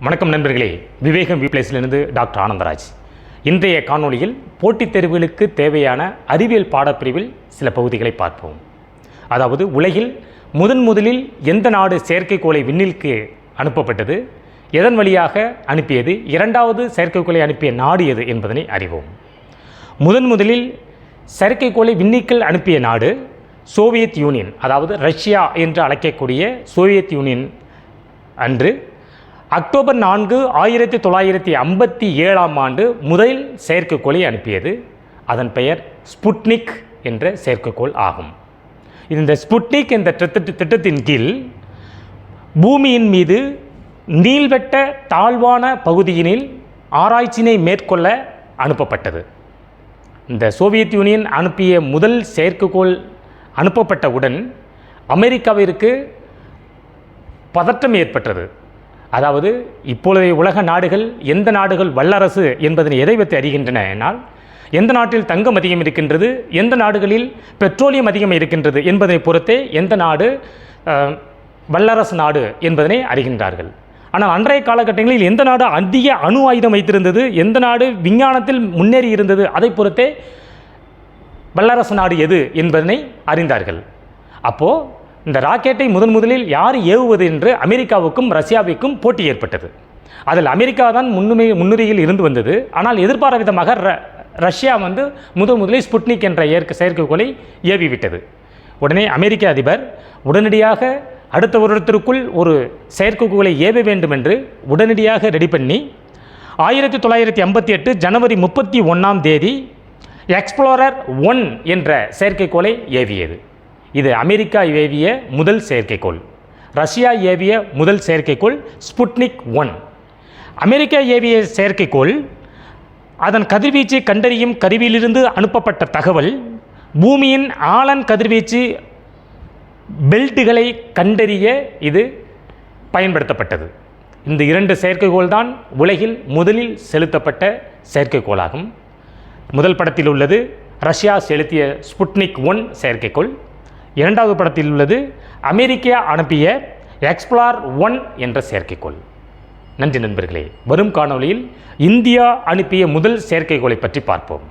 வணக்கம் நண்பர்களே. விவேகம் விப்ளேஸிலிருந்து டாக்டர் ஆனந்தராஜ். இன்றைய காணொளியில் போட்டித் தேர்வுகளுக்கு தேவையான அறிவியல் பாடப்பிரிவில் சில பகுதிகளை பார்ப்போம். அதாவது உலகில் முதன் முதலில் எந்த நாடு செயற்கைக்கோளை விண்ணிற்கு அனுப்பப்பட்டது? எதன் வழியாக அனுப்பியது? இரண்டாவது செயற்கைக்கோளை அனுப்பிய நாடு எது என்பதனை அறிவோம். முதன் முதலில் செயற்கைக்கோளை விண்ணிக்கல் அனுப்பிய நாடு சோவியத் யூனியன் அதாவது ரஷ்யா என்று அழைக்கக்கூடிய சோவியத் யூனியன் அன்று அக்டோபர் நான்கு ஆயிரத்தி தொள்ளாயிரத்தி ஐம்பத்தி ஏழாம் ஆண்டு முதல் செயற்கைக்கோளை அனுப்பியது. அதன் பெயர் ஸ்புட்னிக் என்ற செயற்கைக்கோள் ஆகும். இந்த ஸ்புட்னிக் என்ற திட்டத்தின் கீழ் பூமியின் மீது நீள்வட்ட தாழ்வான பகுதியினில் ஆராய்ச்சியினை மேற்கொள்ள அனுப்பப்பட்டது. இந்த சோவியத் யூனியன் அனுப்பிய முதல் செயற்கைக்கோள் அனுப்பப்பட்டவுடன் அமெரிக்காவிற்கு பதற்றம் ஏற்பட்டது. அதாவது இப்பொழுதைய உலக நாடுகள் எந்த நாடுகள் வல்லரசு என்பதனை எதை வைத்து அறிகின்றன என்னால் எந்த நாட்டில் தங்கம் அதிகம் இருக்கின்றது எந்த நாடுகளில் பெட்ரோலியம் அதிகம் இருக்கின்றது என்பதை பொறுத்தே எந்த நாடு வல்லரசு நாடு என்பதனை அறிகின்றார்கள். ஆனால் அன்றைய காலகட்டங்களில் எந்த நாடு அதிக அணு ஆயுதம் வைத்திருந்தது எந்த நாடு விஞ்ஞானத்தில் முன்னேறி இருந்தது அதை பொறுத்தே வல்லரசு நாடு எது என்பதனை அறிந்தார்கள். அப்போது இந்த ராக்கெட்டை முதன் முதலில் யார் ஏவுவது என்று அமெரிக்காவுக்கும் ரஷ்யாவிற்கும் போட்டி ஏற்பட்டது. அதில் அமெரிக்கா தான் முன்னுமை முன்னுரையில் இருந்து வந்தது. ஆனால் எதிர்பாராத விதமாக ர- ரஷ்யா வந்து முதன் முதலில் ஸ்புட்னிக் என்ற ஏற்க செயற்கைக்கோளை ஏவி விட்டது உடனே அமெரிக்க அதிபர் உடனடியாக அடுத்த வருடத்திற்குள் ஒரு செயற்கைக்கோளை ஏவ வேண்டும் என்று உடனடியாக ரெடி பண்ணி ஆயிரத்தி தொள்ளாயிரத்தி ஐம்பத்தி எட்டு ஜனவரி முப்பத்தி ஒன்றாம் தேதி எக்ஸ்ப்ளோரர் ஒன் என்ற செயற்கைக்கோளை ஏவியது. இது அமெரிக்கா ஏவிய முதல் செயற்கைக்கோள். ரஷ்யா ஏவிய முதல் செயற்கைக்கோள் ஸ்புட்னிக் ஒன். அமெரிக்கா ஏவிய செயற்கைக்கோள் அதன் கதிர்வீச்சு கண்டறியும் கருவியிலிருந்து அனுப்பப்பட்ட தகவல் பூமியின் ஆழன் கதிர்வீச்சு பெல்ட்டுகளை கண்டறிய இது பயன்படுத்தப்பட்டது. இந்த இரண்டு செயற்கைக்கோள் தான் உலகில் முதலில் செலுத்தப்பட்ட செயற்கைக்கோளாகும். முதல் படத்தில் உள்ளது ரஷ்யா செலுத்திய ஸ்புட்னிக் ஒன் செயற்கைக்கோள். இரண்டாவது படத்தில் உள்ளது அமெரிக்கா அனுப்பிய எக்ஸ்ப்ளார் ஒன் என்ற செயற்கைக்கோள். நன்றி நண்பர்களே வரும் காணொளியில் இந்தியா அனுப்பிய முதல் செயற்கைக்கோளை பற்றி பார்ப்போம்.